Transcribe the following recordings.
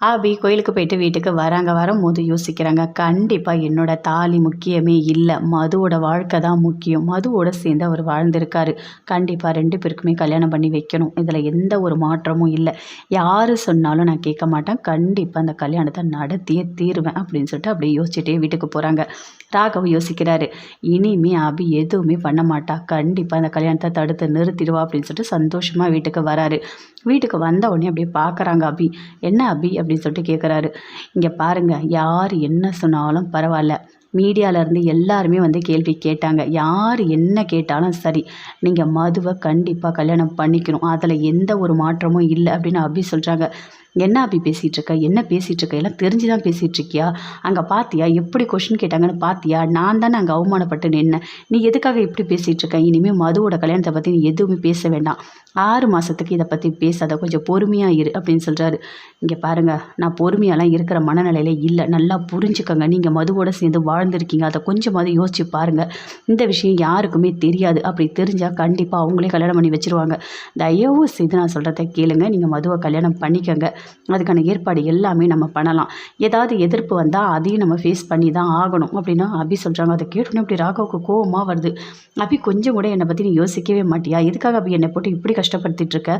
ஆபி கோயிலுக்கு போயிட்டு வீட்டுக்கு வராங்க. வரும்போது யோசிக்கிறாங்க கண்டிப்பாக என்னோட தாலி முக்கியமே இல்லை. மதுவோட வாழ்க்கை தான் முக்கியம். மதுவோட சேர்ந்து அவர் வாழ்ந்திருக்காரு. கண்டிப்பாக ரெண்டு பேருக்குமே கல்யாணம் பண்ணி வைக்கணும். இதில் எந்த ஒரு மாற்றமும் இல்லை. யார் சொன்னாலும் நான் கேட்க மாட்டேன். கண்டிப்பாக அந்த கல்யாணத்தை நடத்தியே தீருவேன் அப்படின்னு சொல்லிட்டு அப்படியே யோசிச்சுட்டே வீட்டுக்கு போகிறாங்க ராகவ் யோசிக்கிறாரு. இனிமே அபி எதுவுமே பண்ண மாட்டா. கண்டிப்பாக அந்த கல்யாணத்தை தடுத்து நிறுத்திடுவா அப்படின்னு சொல்லிட்டு சந்தோஷமாக வீட்டுக்கு வராரு. வீட்டுக்கு வந்த உடனே அப்படியே பார்க்குறாங்க அபி. என்ன அபி அப்படின்னு சொல்லிட்டு கேட்குறாரு இங்கே பாருங்கள் யார் என்ன சொன்னாலும் பரவாயில்ல. மீடியாவிலேருந்து எல்லாருமே வந்து கேள்வி கேட்டாங்க. யார் என்ன கேட்டாலும் சரி நீங்கள் மதுவை கண்டிப்பாக கல்யாணம் பண்ணிக்கணும். அதில் எந்த ஒரு மாற்றமும் இல்லை அப்படின்னு அபி சொல்கிறாங்க என்ன அப்படி பேசிகிட்டு இருக்க? என்ன பேசிகிட்டு இருக்க? எல்லாம் தெரிஞ்சு தான் பேசிகிட்டு இருக்கியா? அங்கே பார்த்தியா எப்படி கொஷின் கேட்டாங்கன்னு பார்த்தியா நான் தானே அங்கே அவமானப்பட்டு நின்னேன். நீ எதுக்காக இப்படி பேசிகிட்டு இருக்க? இனிமேல் மதுவோட கல்யாணத்தை பற்றி நீ எதுவுமே பேச வேண்டாம். ஆறு மாதத்துக்கு இதை பற்றி பேசாத. கொஞ்சம் பொறுமையாக இரு அப்படின்னு சொல்கிறாரு இங்கே பாருங்கள் நான் பொறுமையாலாம் இருக்கிற மனநிலையில் இல்லை. நல்லா புரிஞ்சுக்கோங்க. நீங்கள் மதுவோட சேர்ந்து வாழ்ந்திருக்கீங்க. அதை கொஞ்சமாவது யோசிச்சு பாருங்கள் இந்த விஷயம் யாருக்குமே தெரியாது. அப்படி தெரிஞ்சால் கண்டிப்பாக அவங்களே கல்யாணம் பண்ணி வச்சுருவாங்க. தயவு செய்து நான் சொல்கிறத கேளுங்க. நீங்கள் மதுவை கல்யாணம் பண்ணிக்கோங்க. அதுக்கான ஏற்பாடு எல்லாமே நம்ம பண்ணலாம். ஏதாவது எதிர்ப்பு வந்தால் அதையும் நம்ம ஃபேஸ் பண்ணி தான் ஆகணும். அப்படின்னா அபி சொல்கிறாங்க அதை கேட்டோன்னே இப்படி ராகவுக்கு கோபமாக வருது. அபி கொஞ்சம் கூட என்னை பற்றி நீ யோசிக்கவே மாட்டியா? எதுக்காக அபி என்னை போட்டு இப்படி கஷ்டப்படுத்திட்டு இருக்க?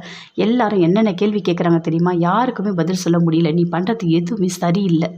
எல்லாரும் என்னென்ன கேள்வி கேட்குறாங்க தெரியுமா? யாருக்குமே பதில் சொல்ல முடியல. நீ பண்ணுறது எதுவுமே சரியில்லை.